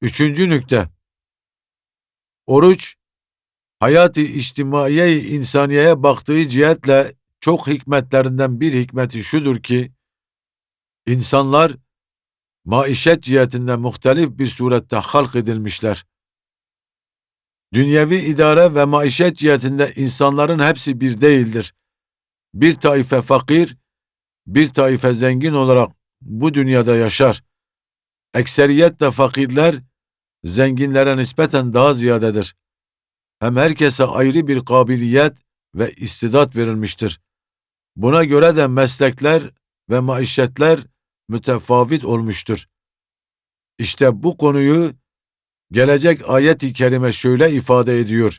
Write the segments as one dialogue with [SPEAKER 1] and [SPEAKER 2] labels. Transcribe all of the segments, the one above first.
[SPEAKER 1] Üçüncü nükte. Oruç, hayat-ı içtimaiye insaniyeye baktığı cihetle çok hikmetlerinden bir hikmeti şudur ki, insanlar maişet cihetinden muhtelif bir surette halk edilmişler. Dünyevi idare ve maişet cihetinde insanların hepsi bir değildir. Bir taife fakir, bir taife zengin olarak bu dünyada yaşar. Ekseriyetle fakirler, zenginlere nispeten daha ziyadedir. Hem herkese ayrı bir kabiliyet ve istidat verilmiştir. Buna göre de meslekler ve maişetler mütefavit olmuştur. İşte bu konuyu gelecek ayet-i kerime şöyle ifade ediyor.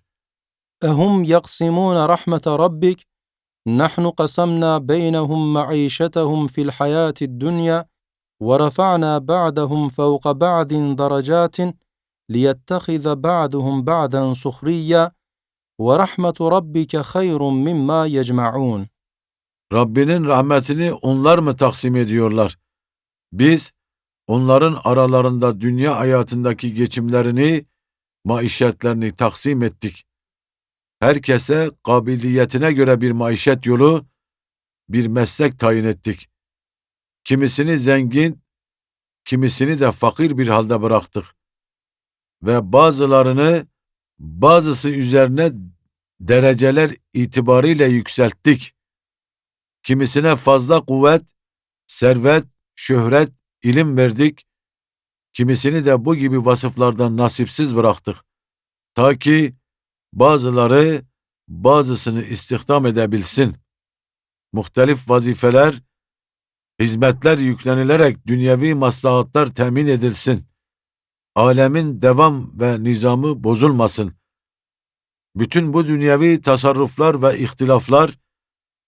[SPEAKER 2] Ehum yaksimûne rahmete rabbik nahnu qasamna beynehum ma'işetehum fil hayatid dunya ve rafa'na ba'dahum fevqa ba'din deracatin liyettehize ba'duhum ba'den suhriyya ve rahmetu rabbike hayrun mimma yecma'un.
[SPEAKER 1] Rabbinin rahmetini onlar mı taksim ediyorlar? Biz onların aralarında dünya hayatındaki geçimlerini, maişetlerini taksim ettik. Herkese kabiliyetine göre bir maişet yolu, bir meslek tayin ettik. Kimisini zengin, kimisini de fakir bir halde bıraktık. Ve bazılarını bazısı üzerine dereceler itibariyle yükselttik. Kimisine fazla kuvvet, servet, şöhret, ilim verdik. Kimisini de bu gibi vasıflardan nasipsiz bıraktık. Ta ki bazıları bazısını istihdam edebilsin. Muhtelif vazifeler, hizmetler yüklenilerek dünyevi maslahatlar temin edilsin. Alemin devam ve nizamı bozulmasın. Bütün bu dünyevi tasarruflar ve ihtilaflar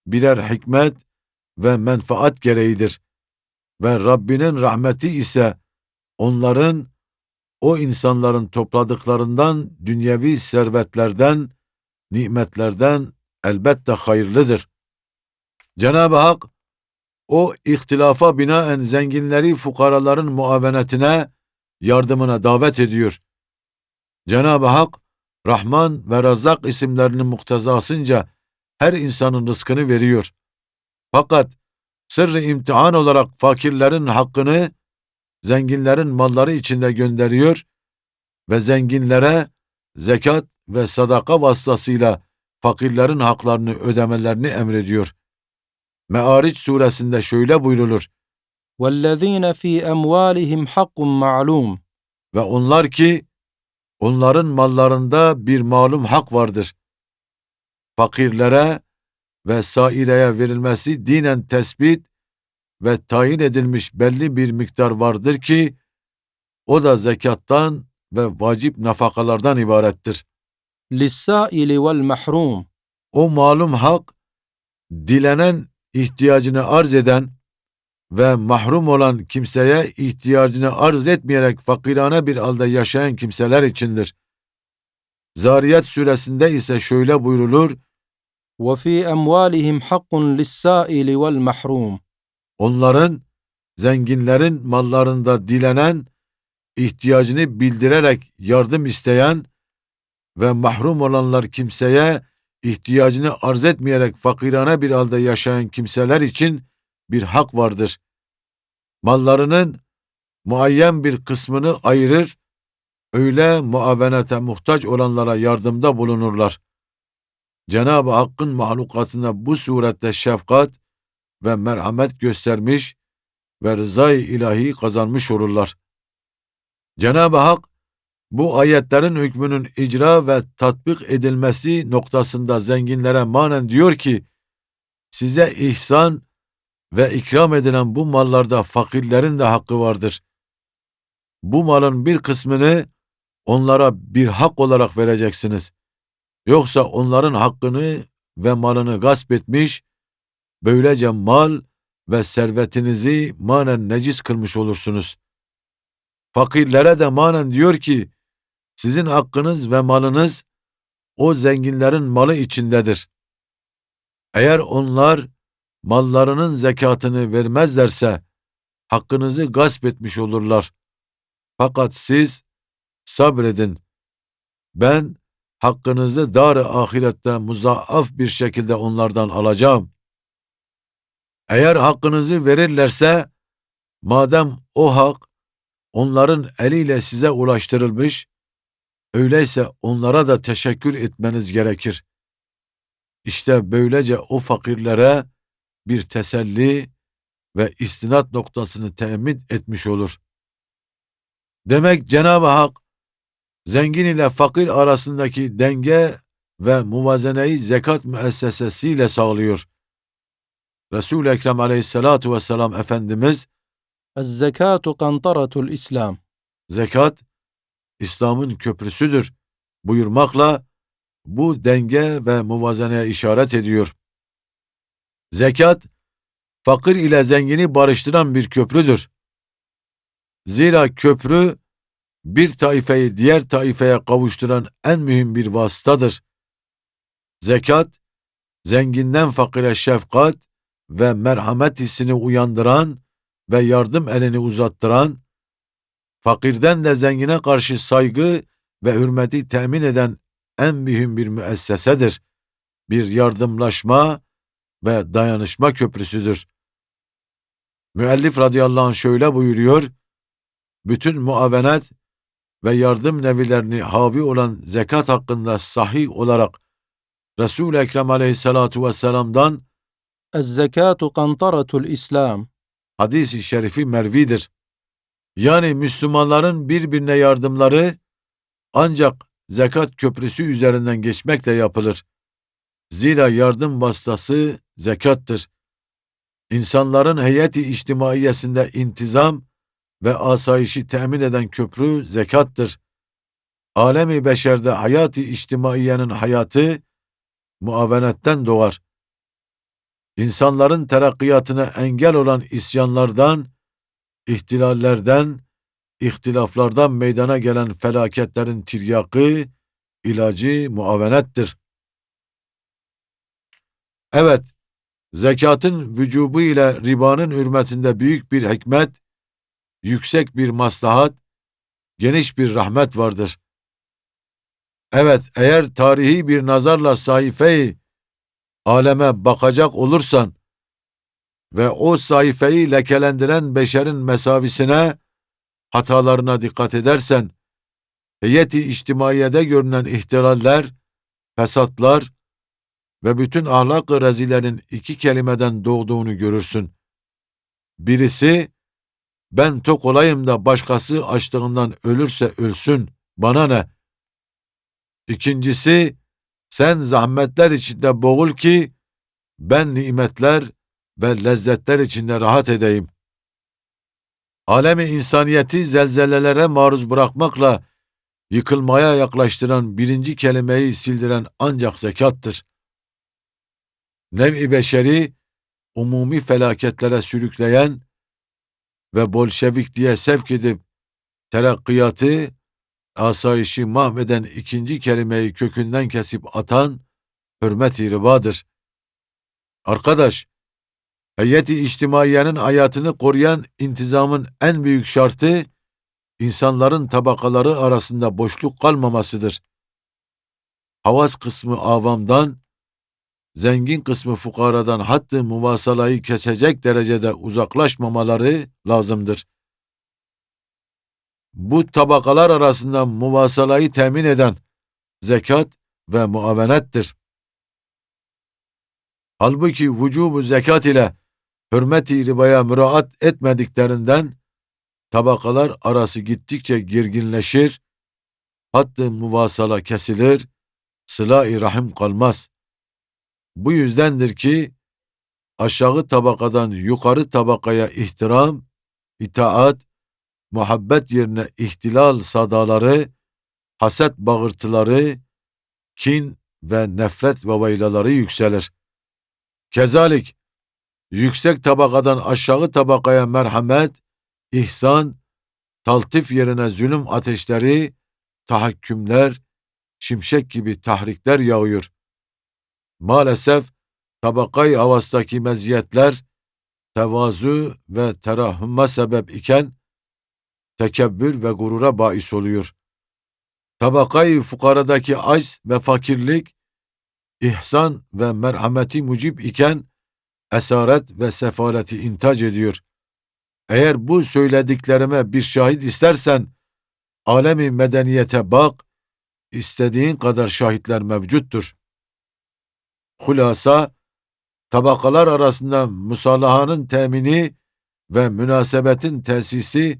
[SPEAKER 1] birer hikmet ve menfaat gereğidir. Ve Rabbinin rahmeti ise onların, o insanların topladıklarından dünyevi servetlerden, nimetlerden elbette hayırlıdır. Cenab-ı Hak, o ihtilafa binaen zenginleri fukaraların muavenetine, yardımına davet ediyor. Cenab-ı Hak, Rahman ve Razzak isimlerinin muktezasınca her insanın rızkını veriyor. Fakat sırrı imtihan olarak fakirlerin hakkını zenginlerin malları içinde gönderiyor ve zenginlere zekat ve sadaka vasıtasıyla fakirlerin haklarını ödemelerini emrediyor. Me'ariç suresinde şöyle buyrulur.
[SPEAKER 2] والذين في أموالهم حق معلوم
[SPEAKER 1] Ve onlar ki onların mallarında bir malum hak vardır. Fakirlere ve saireye verilmesi dinen tespit ve tayin edilmiş belli bir miktar vardır ki o da zekattan ve vacip nafakalardan ibarettir.
[SPEAKER 2] للسائل والمحروم
[SPEAKER 1] O malum hak dilenen ihtiyacını arz eden ve mahrum olan kimseye ihtiyacını arz etmeyerek fakirane bir halde yaşayan kimseler içindir. Zariyat suresinde ise şöyle buyrulur,
[SPEAKER 2] وفي أموالهم حق للسائل والمحروم
[SPEAKER 1] onların, zenginlerin mallarında dilenen, ihtiyacını bildirerek yardım isteyen ve mahrum olanlar kimseye ihtiyacını arz etmeyerek fakirane bir halde yaşayan kimseler için bir hak vardır. Mallarının muayyen bir kısmını ayırır, öyle muavenete muhtaç olanlara yardımda bulunurlar. Cenab-ı Hakk'ın mahlukatına bu surette şefkat ve merhamet göstermiş ve rızayı ilahi kazanmış olurlar. Cenab-ı Hak, bu ayetlerin hükmünün icra ve tatbik edilmesi noktasında zenginlere manen diyor ki, size ihsan ve ikram edilen bu mallarda fakirlerin de hakkı vardır. Bu malın bir kısmını onlara bir hak olarak vereceksiniz. Yoksa onların hakkını ve malını gasp etmiş, böylece mal ve servetinizi manen necis kılmış olursunuz. Fakirlere de manen diyor ki, sizin hakkınız ve malınız o zenginlerin malı içindedir. Eğer onlar mallarının zekatını vermezlerse hakkınızı gasp etmiş olurlar. Fakat siz sabredin. Ben hakkınızı dar-ı ahirette muzaaf bir şekilde onlardan alacağım. Eğer hakkınızı verirlerse, madem o hak onların eliyle size ulaştırılmış, öyleyse onlara da teşekkür etmeniz gerekir. İşte böylece o fakirlere bir teselli ve istinat noktasını temin etmiş olur. Demek Cenab-ı Hak zengin ile fakir arasındaki denge ve muvazeneyi zekat müessesesiyle sağlıyor. Resul-i Ekrem aleyhissalatu vesselam Efendimiz
[SPEAKER 2] Zekatu kantaratul İslam
[SPEAKER 1] Zekat İslam'ın köprüsüdür buyurmakla bu denge ve muvazeneye işaret ediyor. Zekat, fakir ile zengini barıştıran bir köprüdür. Zira köprü, bir taifeyi diğer taifeye kavuşturan en mühim bir vasıtadır. Zekat, zenginden fakire şefkat ve merhamet hissini uyandıran ve yardım elini uzattıran, fakirden de zengine karşı saygı ve hürmeti temin eden en mühim bir müessesedir. Bir yardımlaşma ve dayanışma köprüsüdür. Müellif radıyallahu anh şöyle buyuruyor, bütün muavenet ve yardım nevilerini havi olan zekat hakkında sahih olarak Resul-i Ekrem aleyhissalatu vesselam'dan
[SPEAKER 2] Ez-zekatu kantaratul İslam
[SPEAKER 1] hadis-i şerifi mervidir. Yani Müslümanların birbirine yardımları ancak zekat köprüsü üzerinden geçmekle yapılır. Zira yardım vasıtası zekattır. İnsanların heyeti içtimaiyesinde intizam ve asayişi temin eden köprü zekattır. Alemi beşerde hayati içtimaiyenin hayatı muavenetten doğar. İnsanların terakkiyatına engel olan isyanlardan, ihtilallerden, ihtilaflardan meydana gelen felaketlerin tiryakı, ilacı muavenettir. Evet, zekatın vücubu ile ribanın hürmetinde büyük bir hikmet, yüksek bir maslahat, geniş bir rahmet vardır. Evet, eğer tarihi bir nazarla sayfayı aleme bakacak olursan ve o sayfayı lekelendiren beşerin mesavisine, hatalarına dikkat edersen, heyeti içtimaiyede görünen ihtilaller, fesatlar ve bütün ahlak-ı rezilerin iki kelimeden doğduğunu görürsün. Birisi, ben tok olayım da başkası açlığından ölürse ölsün, bana ne? İkincisi, sen zahmetler içinde boğul ki, ben nimetler ve lezzetler içinde rahat edeyim. Alemi insaniyeti zelzelelere maruz bırakmakla yıkılmaya yaklaştıran birinci kelimeyi sildiren ancak zekattır. Nev-i beşeri umumi felaketlere sürükleyen ve Bolşevikliğe sevk edip terakkiyatı, asayişi mahveden ikinci kelimeyi kökünden kesip atan hürmet-i ribadır. Arkadaş, heyeti içtimaiyenin hayatını koruyan intizamın en büyük şartı, insanların tabakaları arasında boşluk kalmamasıdır. Havas kısmı avamdan, zengin kısmı fukaradan hattı muvasalayı kesecek derecede uzaklaşmamaları lazımdır. Bu tabakalar arasında muvasalayı temin eden zekat ve muavenettir. Halbuki vücubu zekat ile hürmet-i ribaya müraat etmediklerinden tabakalar arası gittikçe girginleşir, hattı muvasala kesilir, sıla-i rahim kalmaz. Bu yüzdendir ki aşağı tabakadan yukarı tabakaya ihtiram, itaat, muhabbet yerine ihtilal sadaları, haset bağırtıları, kin ve nefret vavaylaları yükselir. Kezalik, yüksek tabakadan aşağı tabakaya merhamet, ihsan, taltif yerine zulüm ateşleri, tahakkümler, şimşek gibi tahrikler yağıyor. Maalesef tabakay havastaki meziyetler, tevazu ve terahhümme sebep iken, tekebbür ve gurura bahis oluyor. tabakayı fukaradaki acz ve fakirlik, ihsan ve merhameti mucip iken, esaret ve sefaleti intac ediyor. Eğer bu söylediklerime bir şahit istersen, alemi medeniyete bak, istediğin kadar şahitler mevcuttur. Hulasa, tabakalar arasında musalahanın temini ve münasebetin tesisi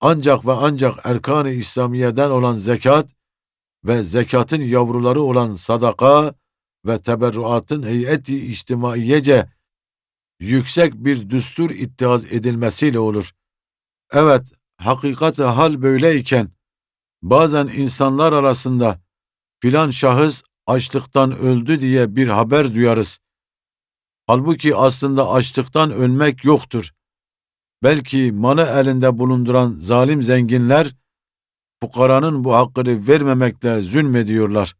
[SPEAKER 1] ancak ve ancak erkan-ı İslamiye'den olan zekat ve zekatın yavruları olan sadaka ve teberruatın heyeti içtimaiyece yüksek bir düstur ittihaz edilmesiyle olur. Evet, hakikati hal böyleyken, bazen insanlar arasında filan şahıs açlıktan öldü diye bir haber duyarız. Halbuki aslında açlıktan ölmek yoktur. Belki malı elinde bulunduran zalim zenginler, fukaranın bu hakkını vermemekle zulmediyorlar.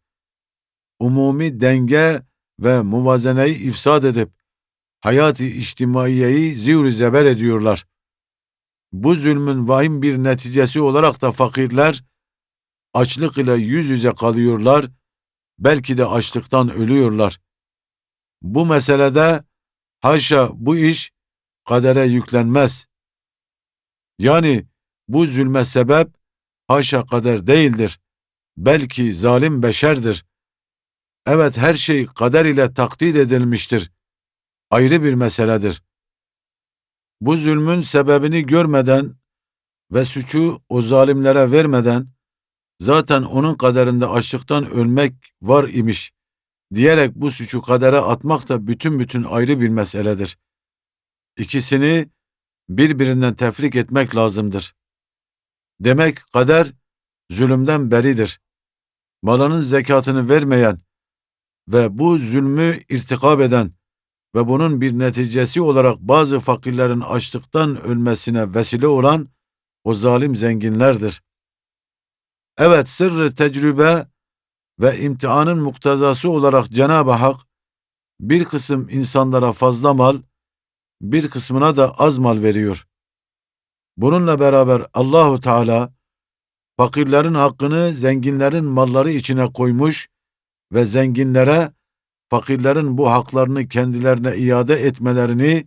[SPEAKER 1] Umumi denge ve muvazeneyi ifsad edip, hayati içtimaiyeyi zivr zeber ediyorlar. Bu zulmün vahim bir neticesi olarak da fakirler, açlık ile yüz yüze kalıyorlar, belki de açlıktan ölüyorlar. Bu meselede haşa bu iş kadere yüklenmez. Yani bu zulme sebep haşa kader değildir. Belki zalim beşerdir. Evet her şey kader ile takdir edilmiştir. Ayrı bir meseledir. Bu zulmün sebebini görmeden ve suçu o zalimlere vermeden zaten onun kaderinde açlıktan ölmek var imiş diyerek bu suçu kadere atmak da bütün bütün ayrı bir meseledir. İkisini birbirinden tefrik etmek lazımdır. Demek kader zulümden beridir. Malının zekatını vermeyen ve bu zulmü irtikab eden ve bunun bir neticesi olarak bazı fakirlerin açlıktan ölmesine vesile olan o zalim zenginlerdir. Evet sırrı tecrübe ve imtihanın muktezası olarak Cenab-ı Hak bir kısım insanlara fazla mal, bir kısmına da az mal veriyor. Bununla beraber Allahu Teala fakirlerin hakkını zenginlerin malları içine koymuş ve zenginlere fakirlerin bu haklarını kendilerine iade etmelerini,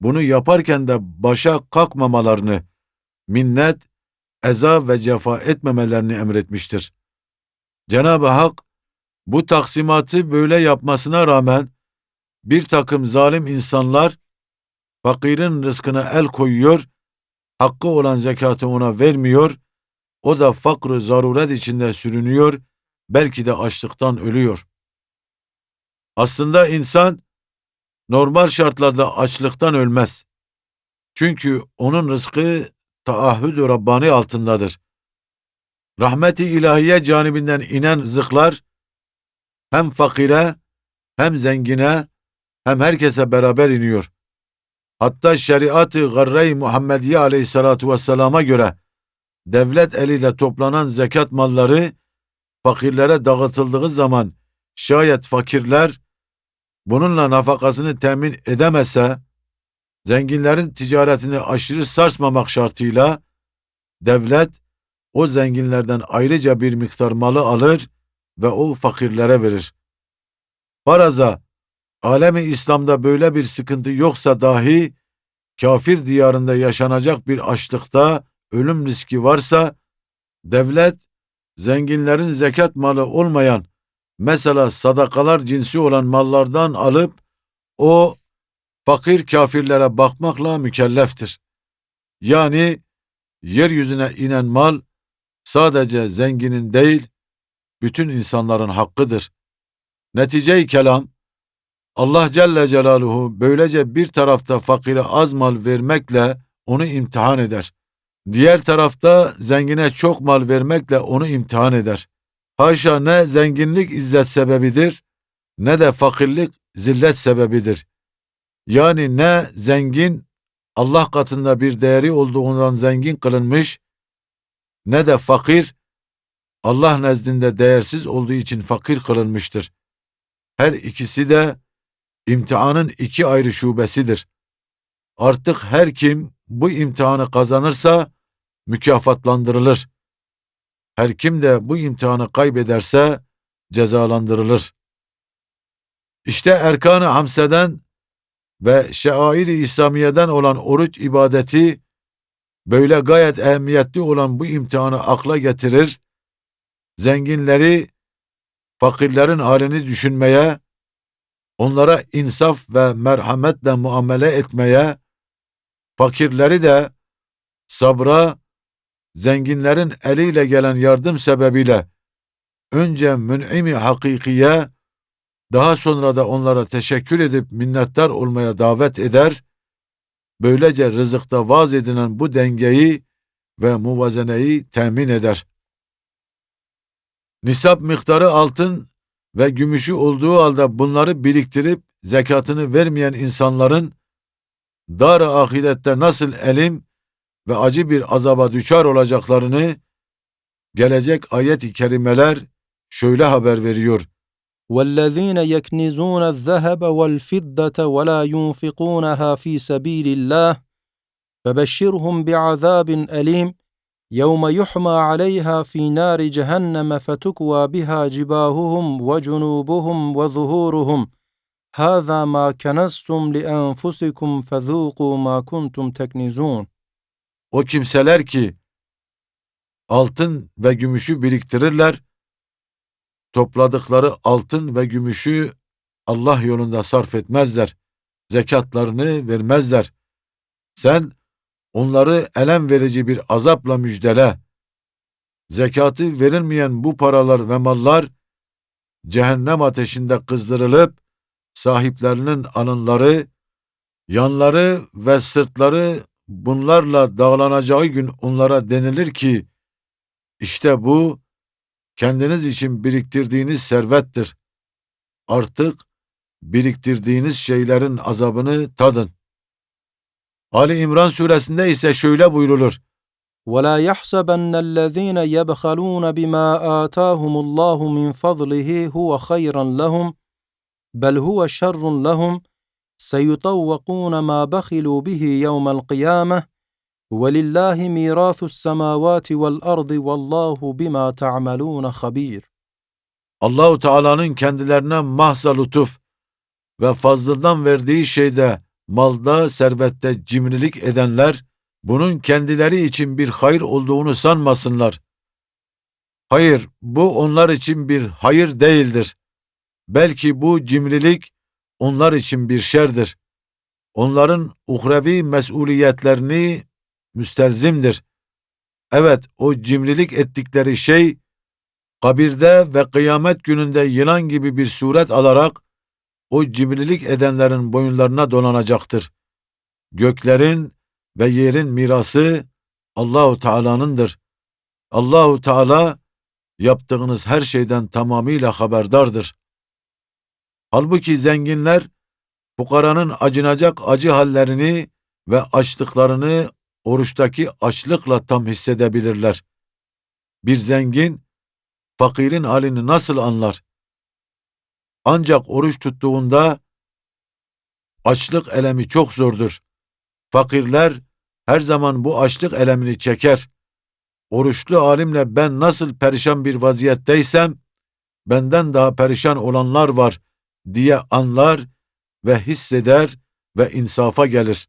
[SPEAKER 1] bunu yaparken de başa kalkmamalarını, minnet, eza ve cefa etmemelerini emretmiştir. Cenab-ı Hak bu taksimatı böyle yapmasına rağmen bir takım zalim insanlar fakirin rızkına el koyuyor, hakkı olan zekatı ona vermiyor, o da fakrı zaruret içinde sürünüyor, belki de açlıktan ölüyor. Aslında insan normal şartlarda açlıktan ölmez. Çünkü onun rızkı taahhüd-ü Rabbani altındadır. Rahmeti ilahiye canibinden inen rızıklar hem fakire hem zengine hem herkese beraber iniyor. Hatta şeriat-ı garre-i Muhammediye aleyhissalatu vesselama göre devlet eliyle toplanan zekat malları fakirlere dağıtıldığı zaman şayet fakirler bununla nafakasını temin edemezse zenginlerin ticaretini aşırı sarsmamak şartıyla devlet o zenginlerden ayrıca bir miktar malı alır ve o fakirlere verir. Faraza, alemi İslam'da böyle bir sıkıntı yoksa dahi, kafir diyarında yaşanacak bir açlıkta ölüm riski varsa, devlet, zenginlerin zekat malı olmayan, mesela sadakalar cinsi olan mallardan alıp, o fakir kafirlere bakmakla mükelleftir. Yani, yeryüzüne inen mal, sadece zenginin değil, bütün insanların hakkıdır. Netice-i kelam, Allah Celle Celaluhu böylece bir tarafta fakire az mal vermekle onu imtihan eder. Diğer tarafta zengine çok mal vermekle onu imtihan eder. Haşa ne zenginlik izzet sebebidir, ne de fakirlik zillet sebebidir. Yani ne zengin Allah katında bir değeri olduğundan zengin kılınmış, ne de fakir Allah nezdinde değersiz olduğu için fakir kılınmıştır. Her ikisi de imtihanın iki ayrı şubesidir. Artık her kim bu imtihanı kazanırsa mükafatlandırılır. Her kim de bu imtihanı kaybederse cezalandırılır. İşte erkan-ı hamseden ve şair-i İslamiye'den olan oruç ibadeti böyle gayet ehemmiyetli olan bu imtihanı akla getirir, zenginleri, fakirlerin halini düşünmeye, onlara insaf ve merhametle muamele etmeye, fakirleri de sabra, zenginlerin eliyle gelen yardım sebebiyle önce mün'imi hakikiye, daha sonra da onlara teşekkür edip minnettar olmaya davet eder, böylece rızıkta vaz edilen bu dengeyi ve muvazeneyi temin eder. Nisap miktarı altın ve gümüşü olduğu halde bunları biriktirip zekatını vermeyen insanların dar-ı ahirette nasıl elim ve acı bir azaba düşar olacaklarını gelecek ayet-i kerimeler şöyle haber veriyor.
[SPEAKER 2] والذين يكنزون الذهب والفضة ولا ينفقونها في سبيل الله فبشرهم بعذاب أليم يوم يحمى عليها في نار جهنم فتكوى بها جباههم وجنوبهم وظهورهم هذا ما كنزتم لأنفسكم فذوقوا ما كنتم تكنزون
[SPEAKER 1] O kimseler ki altın ve gümüşü biriktirirler, topladıkları altın ve gümüşü Allah yolunda sarf etmezler, zekatlarını vermezler. Sen onları elem verici bir azapla müjdele. Zekatı verilmeyen bu paralar ve mallar cehennem ateşinde kızdırılıp sahiplerinin alınları, yanları ve sırtları bunlarla dağlanacağı gün onlara denilir ki işte bu kendiniz için biriktirdiğiniz servettir. Artık biriktirdiğiniz şeylerin azabını tadın. Ali İmran suresinde ise şöyle buyrulur.
[SPEAKER 2] ولا يحسبن الذين يبخلون بما آتاهم الله من فضله هو خيرا لهم بل هو شر لهم سيطوقون ما بخلوا به يوم القيامة ولله ميراث السماوات والأرض والله بما تعملون خبير
[SPEAKER 1] Allahu Teala'nın kendilerine mahza lütuf ve fazlından verdiği şeyde, malda, servette cimrilik edenler, bunun kendileri için bir hayır olduğunu sanmasınlar. Hayır, bu onlar için bir hayır değildir. Belki bu cimrilik onlar için bir şerdir. Onların uhrevi mesuliyetlerini müstelzimdir. Evet, o cimrilik ettikleri şey, kabirde ve kıyamet gününde yılan gibi bir suret alarak, o cimrilik edenlerin boyunlarına dolanacaktır. Göklerin ve yerin mirası Allahu Teala'nındır. Allahu Teala yaptığınız her şeyden tamamıyla haberdardır. Halbuki zenginler fukaranın acınacak acı hallerini ve açlıklarını oruçtaki açlıkla tam hissedebilirler. Bir zengin fakirin halini nasıl anlar? Ancak oruç tuttuğunda açlık elemi çok zordur. Fakirler her zaman bu açlık elemini çeker. Oruçlu alimle ben nasıl perişan bir vaziyetteysem, benden daha perişan olanlar var diye anlar ve hisseder ve insafa gelir.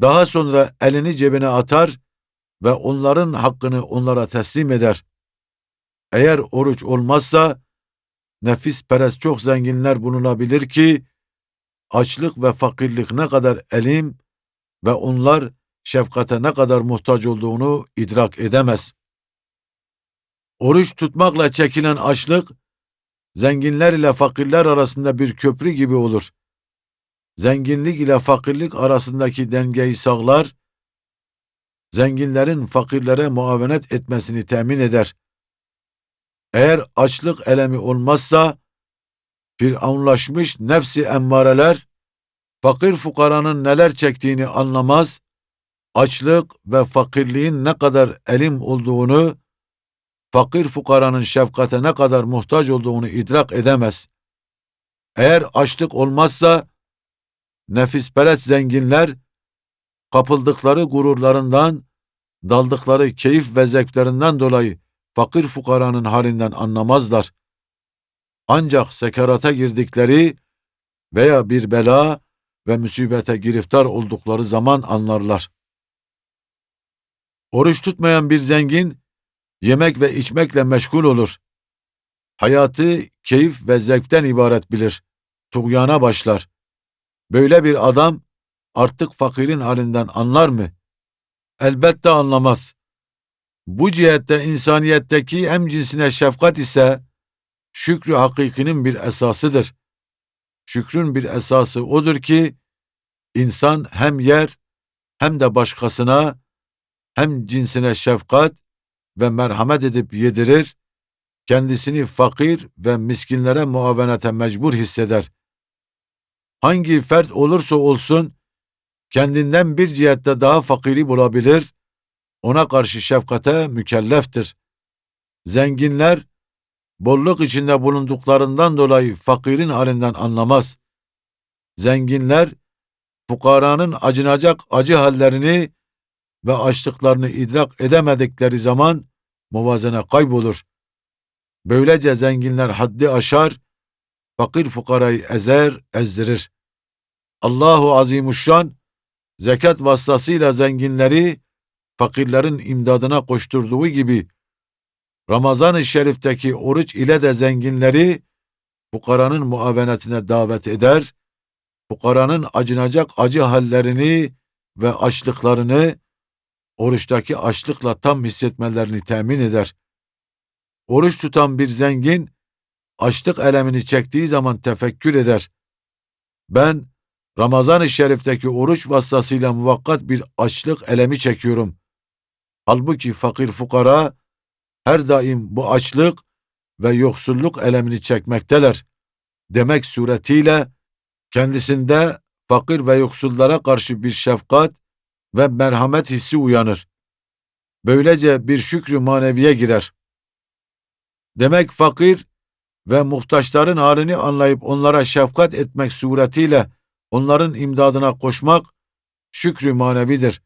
[SPEAKER 1] Daha sonra elini cebine atar ve onların hakkını onlara teslim eder. Eğer oruç olmazsa, nefis perest çok zenginler bulunabilir ki, açlık ve fakirlik ne kadar elim ve onlar şefkate ne kadar muhtaç olduğunu idrak edemez. Oruç tutmakla çekilen açlık, zenginler ile fakirler arasında bir köprü gibi olur. Zenginlik ile fakirlik arasındaki dengeyi sağlar, zenginlerin fakirlere muavenet etmesini temin eder. Eğer açlık elemi olmazsa, firavunlaşmış nefsi emmareler, fakir fukaranın neler çektiğini anlamaz, açlık ve fakirliğin ne kadar elim olduğunu, fakir fukaranın şefkate ne kadar muhtaç olduğunu idrak edemez. Eğer açlık olmazsa, nefisperest zenginler, kapıldıkları gururlarından, daldıkları keyif ve zevklerinden dolayı fakir fukaranın halinden anlamazlar. Ancak sekarata girdikleri veya bir bela ve musibete giriftar oldukları zaman anlarlar. Oruç tutmayan bir zengin, yemek ve içmekle meşgul olur. Hayatı keyif ve zevkten ibaret bilir. Tuğyana başlar. Böyle bir adam artık fakirin halinden anlar mı? Elbette anlamaz. Bu cihette insaniyetteki em cinsine şefkat ise şükrü hakikinin bir esasıdır. Şükrün bir esası odur ki insan hem yer hem de başkasına hem cinsine şefkat ve merhamet edip yedirir, kendisini fakir ve miskinlere muavenete mecbur hisseder. Hangi fert olursa olsun, kendinden bir cihette daha fakiri bulabilir, ona karşı şefkate mükelleftir. Zenginler, bolluk içinde bulunduklarından dolayı fakirin halinden anlamaz. Zenginler, fukaranın acınacak acı hallerini ve açlıklarını idrak edemedikleri zaman muvazene kaybolur. Böylece zenginler haddi aşar, fakir fukarayı ezer, ezdirir. Allahu Azimuşşan, zekat vasıtasıyla zenginleri fakirlerin imdadına koşturduğu gibi, Ramazan-ı Şerif'teki oruç ile de zenginleri fukaranın muavenetine davet eder, fukaranın acınacak acı hallerini ve açlıklarını oruçtaki açlıkla tam hissetmelerini temin eder. Oruç tutan bir zengin, açlık elemini çektiği zaman tefekkür eder. Ben, Ramazan-ı Şerif'teki oruç vasıtasıyla muvakkat bir açlık elemi çekiyorum. Halbuki fakir fukara, her daim bu açlık ve yoksulluk elemini çekmekteler. Demek suretiyle, kendisinde fakir ve yoksullara karşı bir şefkat ve merhamet hissi uyanır. Böylece bir şükrü maneviye girer. Demek fakir ve muhtaçların halini anlayıp onlara şefkat etmek suretiyle onların imdadına koşmak şükrü manevidir.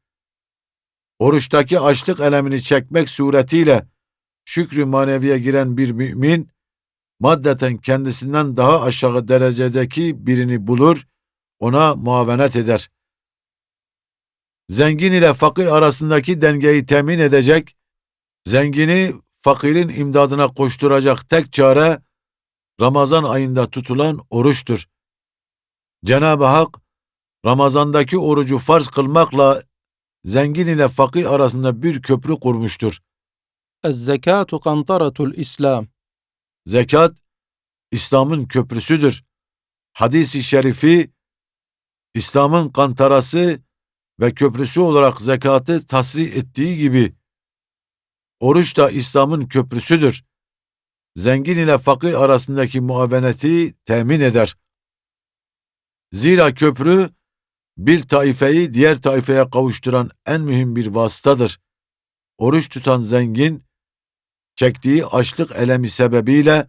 [SPEAKER 1] Oruçtaki açlık elemini çekmek suretiyle şükrü maneviye giren bir mümin, maddeten kendisinden daha aşağı derecedeki birini bulur, ona muavenet eder zengin ile fakir arasındaki dengeyi temin edecek, zengini fakirin imdadına koşturacak tek çare Ramazan ayında tutulan oruçtur. Cenab-ı Hak, Ramazandaki orucu farz kılmakla zengin ile fakir arasında bir köprü kurmuştur.
[SPEAKER 2] Ez-zekatu kantaratul İslam.
[SPEAKER 1] Zekat, İslam'ın köprüsüdür. Hadis-i şerifi, İslam'ın kantarası ve köprüsü olarak zekatı tasrih ettiği gibi, oruç da İslam'ın köprüsüdür. Zengin ile fakir arasındaki muaveneti temin eder. Zira köprü bir taifeyi diğer taifeye kavuşturan en mühim bir vasıtadır. Oruç tutan zengin çektiği açlık elemi sebebiyle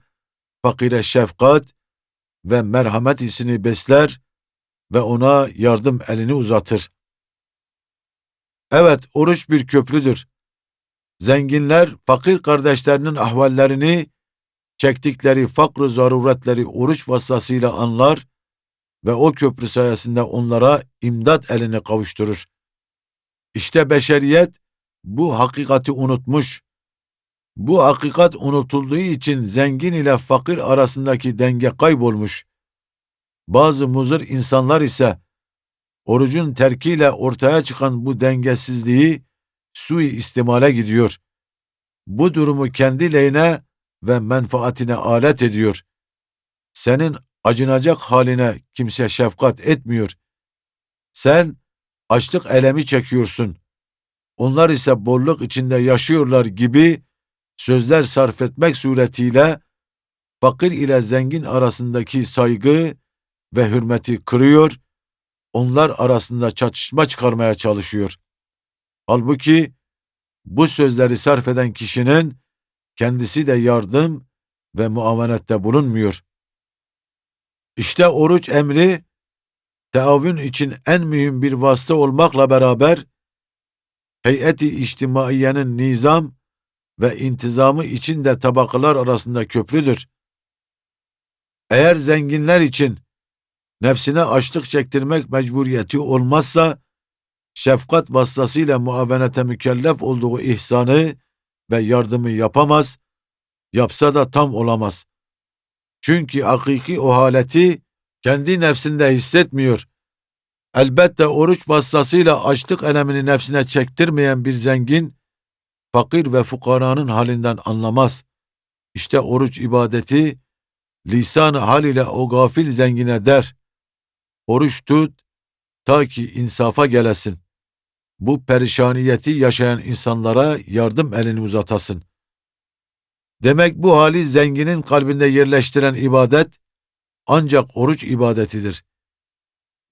[SPEAKER 1] fakire şefkat ve merhamet hissini besler ve ona yardım elini uzatır. Evet, oruç bir köprüdür. Zenginler fakir kardeşlerinin ahvallerini, çektikleri fakr zaruretleri oruç vasıtasıyla anlar ve o köprü sayesinde onlara imdat elini kavuşturur. İşte beşeriyet bu hakikati unutmuş. Bu hakikat unutulduğu için zengin ile fakir arasındaki denge kaybolmuş. Bazı muzır insanlar ise Orucun terkiyle ortaya çıkan bu dengesizliği sui istimale gidiyor. Bu durumu kendi lehine ve menfaatine alet ediyor. Senin acınacak haline kimse şefkat etmiyor. Sen açlık elemi çekiyorsun. Onlar ise bolluk içinde yaşıyorlar gibi sözler sarf etmek suretiyle fakir ile zengin arasındaki saygı ve hürmeti kırıyor onlar arasında çatışma çıkarmaya çalışıyor. Halbuki bu sözleri sarf eden kişinin kendisi de yardım ve muavenette bulunmuyor. İşte oruç emri teavün için en mühim bir vasıta olmakla beraber heyeti içtimaiyenin nizam ve intizamı içinde tabakalar arasında köprüdür. Eğer zenginler için nefsine açlık çektirmek mecburiyeti olmazsa, şefkat vasıtasıyla muavenete mükellef olduğu ihsanı ve yardımı yapamaz, yapsa da tam olamaz. Çünkü hakiki o haleti kendi nefsinde hissetmiyor. Elbette oruç vasıtasıyla açlık elemini nefsine çektirmeyen bir zengin, fakir ve fukaranın halinden anlamaz. İşte oruç ibadeti, lisan-ı hal ile o gafil zengine der. Oruç tut, ta ki insafa gelesin. Bu perişaniyeti yaşayan insanlara yardım elini uzatasın. Demek bu hali zenginin kalbinde yerleştiren ibadet, ancak oruç ibadetidir.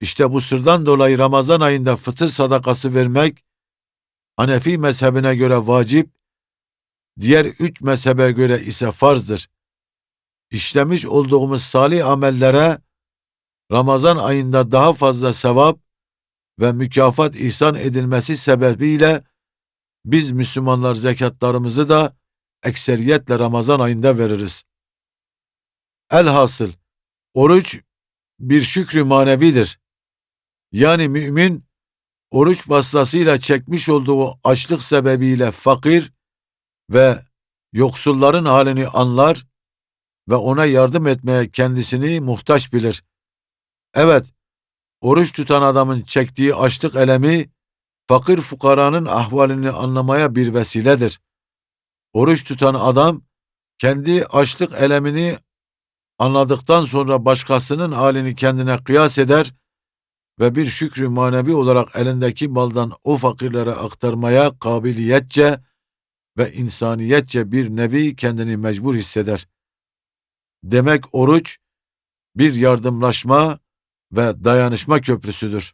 [SPEAKER 1] İşte bu sırdan dolayı Ramazan ayında fıtır sadakası vermek, Hanefi mezhebine göre vacip, diğer üç mezhebe göre ise farzdır. İşlemiş olduğumuz salih amellere Ramazan ayında daha fazla sevap ve mükafat ihsan edilmesi sebebiyle biz Müslümanlar zekatlarımızı da ekseriyetle Ramazan ayında veririz. Elhasıl oruç bir şükrü manevidir. Yani mümin oruç vasıtasıyla çekmiş olduğu açlık sebebiyle fakir ve yoksulların halini anlar ve ona yardım etmeye kendisini muhtaç bilir. Evet, oruç tutan adamın çektiği açlık elemi, fakir fukaranın ahvalini anlamaya bir vesiledir. Oruç tutan adam, kendi açlık elemini anladıktan sonra başkasının halini kendine kıyas eder ve bir şükrü manevi olarak elindeki maldan o fakirlere aktarmaya kabiliyetçe ve insaniyetçe bir nevi kendini mecbur hisseder. Demek oruç bir yardımlaşma ve dayanışma köprüsüdür.